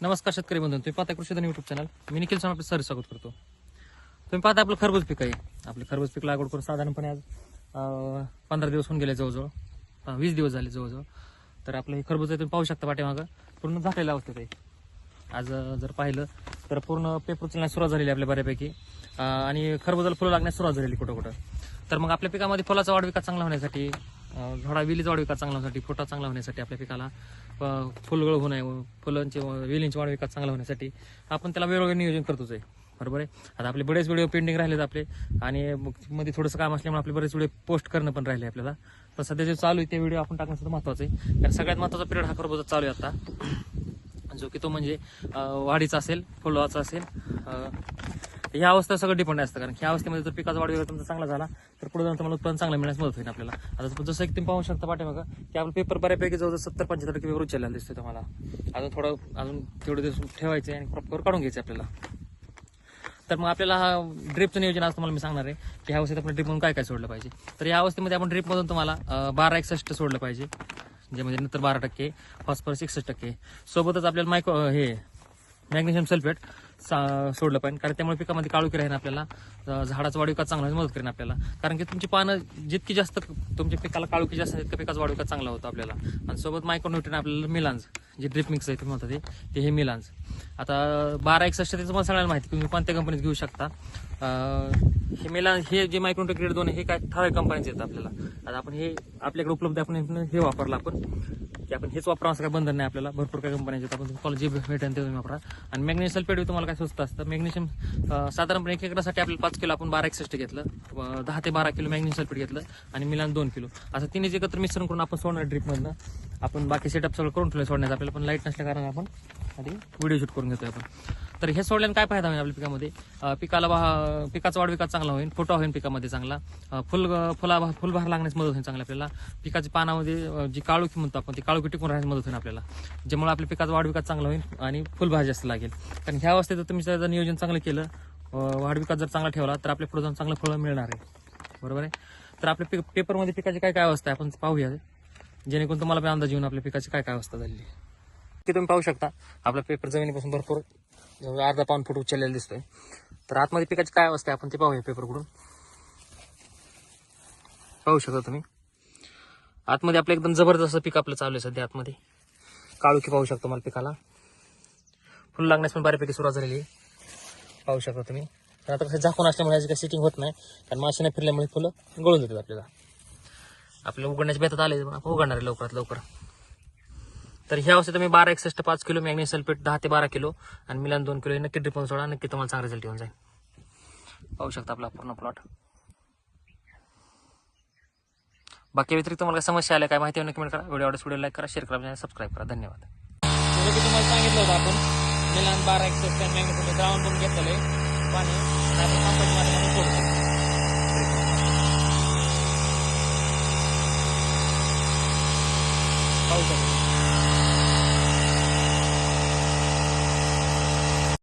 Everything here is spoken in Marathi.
नमस्कार शेतकरी बंधू तुम्ही पाहता कृषी युट्यूब चॅनल मी निखिल सण आपलं सर स्वागत करतो. तुम्ही पाहता आपलं खरबूज पीक आहे. आपले खरबूज पीक लागवड करून साधारणपणे आज पंधरा दिवस होऊन गेले जवळजवळ. वीस दिवस झाले जवळजवळ. तर आपलं हे खरबूज आहे तुम्ही पाहू शकता पाठीमागं. पूर्ण झाकलेलं अवस्थेत आहे. आज जर पाहिलं तर पूर्ण पेपर उचलण्यास सुरुवात झालेली आपल्या बऱ्यापैकी. आणि खरबुजाला फुलं लागण्यास सुरुवात झालेली कुठं कुठं तर मग आपल्या पिकामध्ये फुलाचा वाढ विकास चांगला होण्यासाठी झाडा वेलीचा वाढ विकास चांगला होण्यासाठी फोटा चांगला होण्यासाठी आपल्या पिकाला फुलगळ होऊ नये फुलांची वेलींची वाढ विकास चांगला होण्यासाठी आपण त्याला वेगवेगळे नियोजन करतोच आहे. बरोबर आहे? आता आपले बरेच व्हिडिओ पेंडिंग राहिलेत आपले आणि मध्ये थोडंसं काम असल्यामुळे आपले बरेच व्हिडिओ पोस्ट करणं पण राहिले आपल्याला. तर सध्या जे चालू आहे ते व्हिडिओ आपण टाकणं सुद्धा महत्वाचं आहे. कारण सगळ्यात महत्त्वाचा पिरियड हा खरबूजा चालू आहे आता. जो की तो म्हणजे वाढीचा असेल फुलवाचा असेल ह्या अवस्था सगळं डिपेंड असतं. कारण ह्या अवस्थेमध्ये जर पिकाचा वाढ वगैरे तुमचा चांगला झाला तर पुढे जाऊन तुम्हाला उत्पन्न चांगलं मिळण्यास मदत होईल आपल्याला. आता जसं एक तुम्ही पाहू शकता पाठीमागं की आपला पेपर बऱ्यापैकी जवळ सत्तर पंच्याहत्तर टक्के पेपर उचललेला दिसतो तुम्हाला. अजून थोडं अजून तेवढे दिवस ठेवायचे आणि प्रॉपर काढून घ्यायचे आपल्याला. तर मग आपल्याला हा ड्रिपचं नियोजन आज तुम्हाला मी सांगणार आहे की ह्या अवस्थेत आपण ड्रिपमधून काय काय सोडलं पाहिजे. तर या अवस्थेमध्ये आपण ड्रिपमधून तुम्हाला बारा एकसष्ट सोडलं पाहिजे. जे म्हणजे नंतर बारा टक्के फॉस्फरस एकसष्ट टक्के. सोबतच आपल्याला मायक्रो हे मॅग्नेशियम सल्फेट सोडलं पाहिजे कारण त्यामुळे पिकामध्ये काळुकी राहील आपल्याला. झाडाचा वाढविका चांगला मदत करेन आपल्याला. कारण की तुमची पानं जितकी जास्त तुमच्या पिकाला काळुकी जास्त तितका पिकाचा वाढविकास चांगला होतो आपल्याला. आणि सोबत मायक्रोन्युट्रिन आपल्याला मिलान्स जे ड्रिप मिक्स आहे तुम्ही म्हणता ते- हे मिलांज. आता बारा एकसष्ट त्याचं मला सगळ्याला माहिती तुम्ही कोणत्या कंपनीत घेऊ शकता? हे मिलान हे जे मायक्रोन्युट्रिन ग्रेड दोन हे काय ठराविक कंपनीचे येतात आपल्याला. आता आपण हे आपल्याकडे उपलब्ध आपण हे वापरलं आपण. की आपण हेच वापरा असं काय बंधन नाही आपल्याला. भरपूर काही कंपन्यांचे आपण तुम्हाला जे भेटेन ते तुम्ही वापरा. आणि मॅग्नेशियम सल्फेट तुम्हाला काय स्वस्त असतं? मॅग्नेशियम साधारणपणे एक एकरासाठी आपल्याला पाच किलो आपण बारा एकसष्ट घेतलं. दहा ते बारा किलो मॅग्नेशियम सल्फेट घेतलं आणि मिलान दोन किलो. असं तिन्ही एकत्र मिश्रण करून आपण सोडणार ड्रिपमधनं आपण बाकी सेटअप सगळं करून ठेवलं सोडण्याचं. आपल्याला पण लाइट नसल्या कारण आपण आधी व्हिडिओ शूट करून घेतोय आपण. तर हे सोडल्याने काय फायदा होईल आपल्या पिकामध्ये? पिकाला पिकाचा वाढ विकास चांगला होईल फोटो होईल पिकामध्ये चांगला. फुल फुला फुलभार लागण्यास मदत होईल चांगली आपल्याला. पिकाच्या पानामध्ये जी काळुकी म्हणतो आपण ती काळुकी टिकून राहण्यास मदत होईल आपल्याला. ज्यामुळे आपल्या पिकाचा वाढ विकास चांगला होईल आणि फुलबहार जास्त लागेल. कारण ह्या अवस्थेत जर तुम्ही त्याचं नियोजन चांगलं केलं वाढ विकास जर चांगला ठेवला तर आपल्या पुढे जाऊन चांगलं फळं मिळणार आहे. बरोबर आहे? तर आपल्या पिक पेपरमध्ये पिकाची काय काय अवस्था आहे? आपण पाहूया. जेणेकरून तुम्हाला पण अंदाज येऊन आपल्या पिकाची काय काय अवस्था झाली आहे. की तुम्ही पाहू शकता आपला पेपर जमिनीपासून भरपूर अर्धा पाऊन फूट उचललेला दिसतोय. तर आतमध्ये पिकाची काय अवस्था आहे? आपण ते पाहूया पेपरकडून. पाहू शकता तुम्ही. आतमध्ये आपलं एकदम जबरदस्त पीक आपलं चालू आहे सध्या आतमध्ये. काळुखी पाहू शकतो मला पिकाला. फुल लागण्यास पण बऱ्यापैकी सुरुवात झालेली आहे. पाहू शकता तुम्ही. पण आता कसं झाकून असल्यामुळे याची काही सिटिंग होत नाही. कारण माशाने फिरल्यामुळे फुलं गळून जातात आपल्याला. आपल्याला उघडण्याच्या बेतात आले आपण उघडणार आहे लवकरात लवकर. तर ह्या अवस्थेत तुम्ही बारा एकसष्ट पाच किलो मॅग्नेशियम सल्फेट दहा ते बारा किलो आणि मिलान दोन किलो हे नक्की ड्रिपन सोडा नक्की तुम्हाला चांगला रिझल्ट येऊन जाईल. पाहू शकता आपला पूर्ण प्लॉट बाकी व्यतिरिक्त तुम्हाला काय समस्या आल्या काय माहिती आहे कमेंट करा. व्हिडिओ आवडल्यास व्हिडिओ लाईक करा शेअर करा सबस्क्राईब करा. धन्यवाद. तुम्हाला सांगितलं होतं आपण मिलान बारा एकसष्ट मॅग्नेशियम द्रावण घेतलेलं आहे पाणी आणि आपण सोडतो. पाहू शकता.